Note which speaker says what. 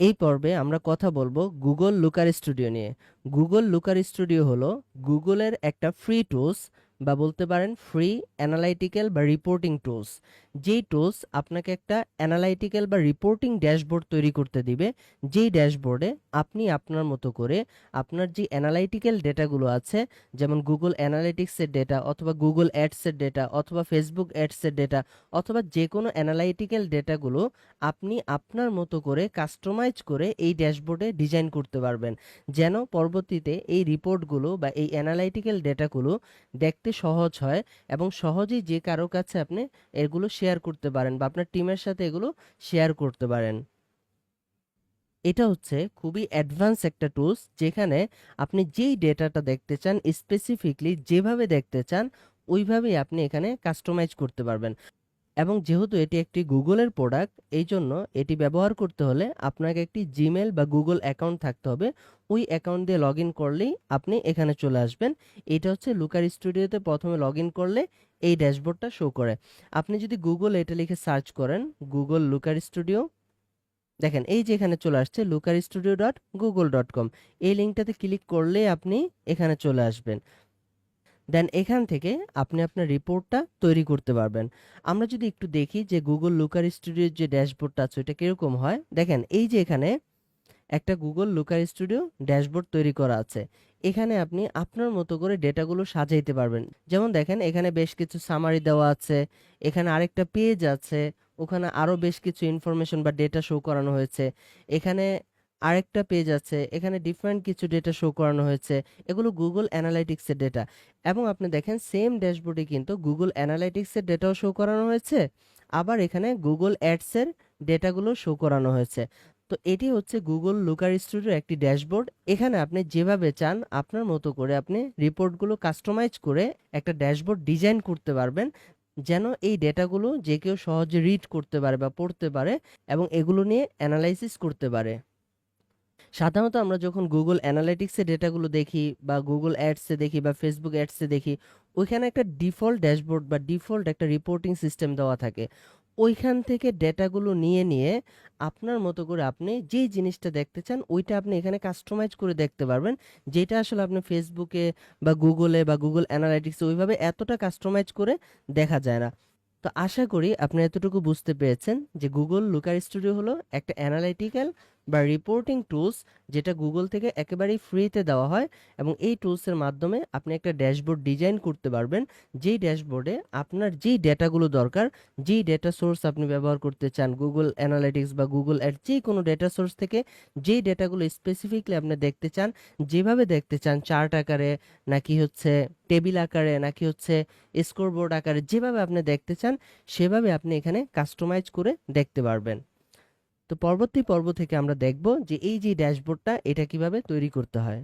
Speaker 1: এই পর্বে আমরা কথা বলব গুগল লুকার স্টুডিও নিয়ে। গুগল লুকার স্টুডিও হলো গুগলের একটা ফ্রি টুলস বা বলতে পারেন ফ্রি অ্যানালাইটিক্যাল বা রিপোর্টিং টুলস যেই টুলস আপনাকে একটা অ্যানালাইটিক্যাল বা রিপোর্টিং ড্যাশবোর্ড তৈরি করতে দিবে, যেই ড্যাশবোর্ডে আপনি আপনার মতো করে আপনার যে অ্যানালাইটিক্যাল ডেটাগুলো আছে, যেমন গুগল অ্যানালাইটিক্সের ডেটা অথবা গুগল অ্যাডসের ডেটা অথবা ফেসবুক অ্যাডসের ডেটা অথবা যে কোনো অ্যানালাইটিক্যাল ডেটাগুলো আপনি আপনার মতো করে কাস্টমাইজ করে এই ড্যাশবোর্ডে ডিজাইন করতে পারবেন। যেন পরবর্তীতে এই রিপোর্টগুলো বা এই অ্যানালাইটিক্যাল ডেটাগুলো দেখতে সহজ হয় এবং সহজেই যে কারও কাছে আপনি এগুলো শেয়ার করতে পারেন বা আপনার টিমের সাথে এগুলো শেয়ার করতে পারেন। এটা হচ্ছে খুবই অ্যাডভান্স একটা টুলস যেখানে আপনি যেই ডেটাটা দেখতে চান স্পেসিফিকলি যেভাবে দেখতে চান, ওইভাবেই আপনি এখানে কাস্টমাইজ করতে পারবেন। এবং যেহেতু এটি একটি গুগলের প্রোডাক্ট, এই জন্য এটি ব্যবহার করতে হলে আপনাকে একটি জিমেল বা গুগল অ্যাকাউন্ট থাকতে হবে। ওই অ্যাকাউন্ট দিয়ে লগ করলেই আপনি এখানে চলে আসবেন। এটা হচ্ছে লুকার স্টুডিওতে প্রথমে লগ করলে এই ড্যাশবোর্ডটা শো করে। আপনি যদি গুগল এটা লিখে সার্চ করেন, গুগল লুকার স্টুডিও, দেখেন এই যে এখানে চলে আসছে Looker Studio dot Google dot com. এই লিঙ্কটাতে ক্লিক করলেই আপনি এখানে চলে আসবেন। দেন এখান থেকে আপনি আপনার রিপোর্টটা তৈরি করতে পারবেন। আমরা যদি একটু দেখি যে গুগল লুকার স্টুডিওর যে ড্যাশবোর্ডটা আছে, ওটা কীরকম হয়? দেখেন, এই যে এখানে একটা গুগল লুকার স্টুডিও ড্যাশবোর্ড তৈরি করা আছে। এখানে আপনি আপনার মতো করে ডেটাগুলো সাজাইতে পারবেন। যেমন দেখেন, এখানে বেশ কিছু সামারি দেওয়া আছে, এখানে আরেকটা পেজ আছে, ওখানে আরও বেশ কিছু ইনফরমেশন বা ডেটা শো করানো হয়েছে। এখানে আরেকটা পেজ আছে, এখানে ডিফারেন্ট কিছু ডেটা শো করানো হয়েছে, এগুলো গুগল অ্যানালাইটিক্সের ডেটা এবং আপনি দেখেন সেম ড্যাশবোর্ডে কিন্তু গুগল অ্যানালাইটিক্সের ডেটাও শো করানো হয়েছে, আবার এখানে গুগল অ্যাডসের ডেটাগুলো শো করানো হয়েছে। তো এটি হচ্ছে গুগল লুকার স্টুডিওর একটি ড্যাশবোর্ড এখানে আপনি যেভাবে চান আপনার মতো করে আপনি রিপোর্টগুলো কাস্টমাইজ করে একটা ড্যাশবোর্ড ডিজাইন করতে পারবেন, যেন এই ডেটাগুলো যে কেউ সহজে রিড করতে পারে বা পড়তে পারে এবং এগুলো নিয়ে অ্যানালাইসিস করতে পারে। সাধারণত আমরা যখন গুগল অ্যানালিটিক্সে ডেটাগুলো দেখি বা গুগল অ্যাডসে দেখি বা ফেসবুক অ্যাডসে দেখি, ওইখানে একটা ডিফল্ট ড্যাশবোর্ড বা ডিফল্ট একটা রিপোর্টিং সিস্টেম দেওয়া থাকে। ওইখান থেকে ডেটাগুলো নিয়ে নিয়ে আপনার মতো করে আপনি যেই জিনিসটা দেখতে চান, ওইটা আপনি এখানে কাস্টমাইজ করে দেখতে পারবেন। যেটা আসলে আপনি ফেসবুকে বা গুগলে বা গুগল অ্যানালাইটিক্সে ওইভাবে এতটা কাস্টমাইজ করে দেখা যায় না। তো আশা করি আপনি এতটুকু বুঝতে পেরেছেন যে গুগল লুকার স্টুডিও হলো একটা অ্যানালাইটিক্যাল বা রিপোর্টিং টুলস যেটা গুগল থেকে একেবারেই ফ্রিতে দেওয়া হয় এবং এই টুলসের মাধ্যমে আপনি একটা ড্যাশবোর্ড ডিজাইন করতে পারবেন। যেই ড্যাশবোর্ডে আপনার যেই ডেটাগুলো দরকার, যেই ডেটা সোর্স আপনি ব্যবহার করতে চান গুগল অ্যানালিটিক্স বা গুগল অ্যাড যে কোনো ডেটা সোর্স থেকে যেই ডেটাগুলো স্পেসিফিকলি আপনি দেখতে চান, যেভাবে দেখতে চান চার্ট আকারে নাকি হচ্ছে টেবিল আকারে, নাকি হচ্ছে স্কোরবোর্ড আকারে, যেভাবে আপনি দেখতে চান, সেভাবে আপনি এখানে কাস্টমাইজ করে দেখতে পারবেন। তো পরবর্তী পর্ব থেকে আমরা দেখব যে এই যে ড্যাশবোর্ডটা, এটা কীভাবে তৈরি করতে হয়।